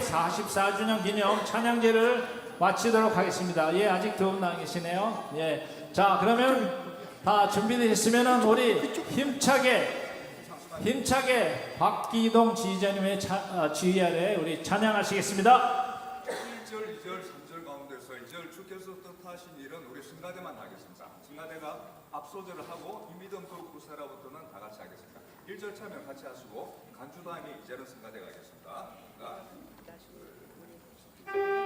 창립 44주년 기념 찬양제를 마치도록 하겠습니다. 예, 아직 두분 남아 계시네요. 예. 자, 그러면 다 준비되셨으면 우리 힘차게 힘차게 박기동 지휘자님의 차, 아, 지휘 아래 우리 찬양하시겠습니다. 1절, 2절, 3절 가운데서 2절 주께서 뜻하신 일은 우리 승가대만 하겠습니다. 승가대가 앞소절을 하고 이 믿음 그 구세라부터는 다 같이 하겠습니다. 1절 차면 같이 하시고 간주다음이 이제는 승가대가 하겠습니다. thank you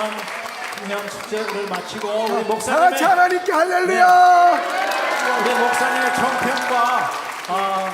44년 기념 축제를 마치고 우리 목사님의 하나님께 할렐루야! 우리 목사님의 총평과 어,